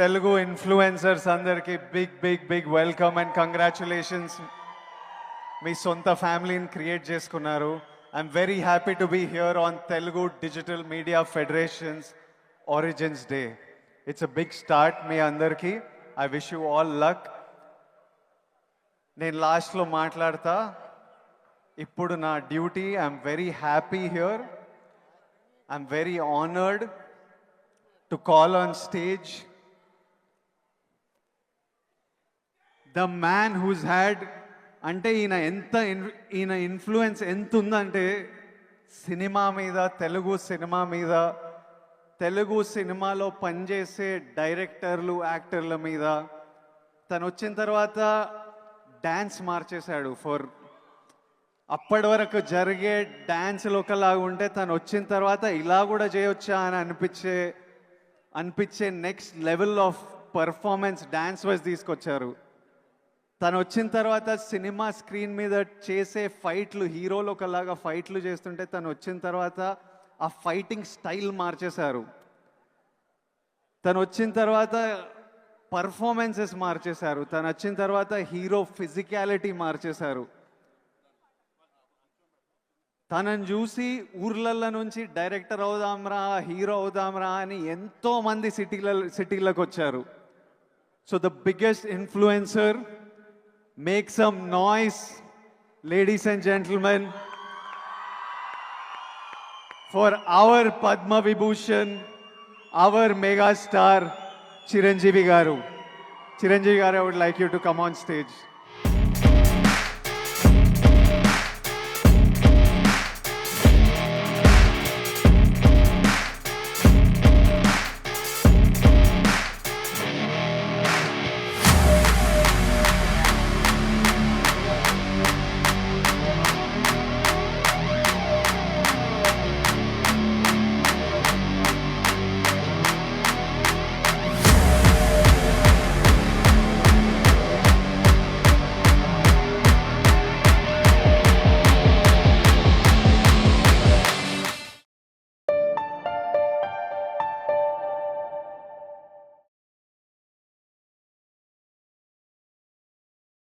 Telugu influencers అందరికి big big big welcome and congratulations మీ సొంత ఫ్యామిలీని క్రియేట్ చేసుకున్నారు. I'm very happy to be here on Telugu digital media federations origins day it's a big start మీ అందరికీ. I wish you all luck నేను లాస్ట్లో మాట్లాడతా. ఇప్పుడు నా duty I'm very happy here I'm very honoured to call on stage the man who's had అంటే ఈయన ఎంత in- ఈయన ఇన్ఫ్లుయెన్స్ ఎంత ఉందంటే సినిమా మీద తెలుగు సినిమా మీద తెలుగు సినిమాలో పనిచేసే డైరెక్టర్లు యాక్టర్ల మీద తను వచ్చిన తర్వాత డ్యాన్స్ మార్చేశాడు ఫర్ అప్పటి వరకు జరిగే డ్యాన్స్లు ఒకలాగా ఉంటే తను వచ్చిన తర్వాత ఇలా కూడా చేయొచ్చా అని అనిపించే అనిపించే next level of performance dance wise తీసుకొచ్చారు. తను వచ్చిన తర్వాత సినిమా స్క్రీన్ మీద చేసే ఫైట్లు హీరోలు ఒకలాగా ఫైట్లు చేస్తుంటే తను వచ్చిన తర్వాత ఆ ఫైటింగ్ స్టైల్ మార్చేశారు. తను వచ్చిన తర్వాత పర్ఫార్మెన్సెస్ మార్చేశారు. తను వచ్చిన తర్వాత హీరో ఫిజికాలిటీ మార్చేశారు. తనని చూసి ఊర్లల్లో నుంచి డైరెక్టర్ అవుదాంరా హీరో అవుదాంరా అని ఎంతోమంది సిటీల సిటీలకు వచ్చారు so the biggest influencer make some noise ladies and gentlemen for our Padma Vibhushan our mega star Chiranjeevi garu Chiranjeevi garu I would like you to come on stage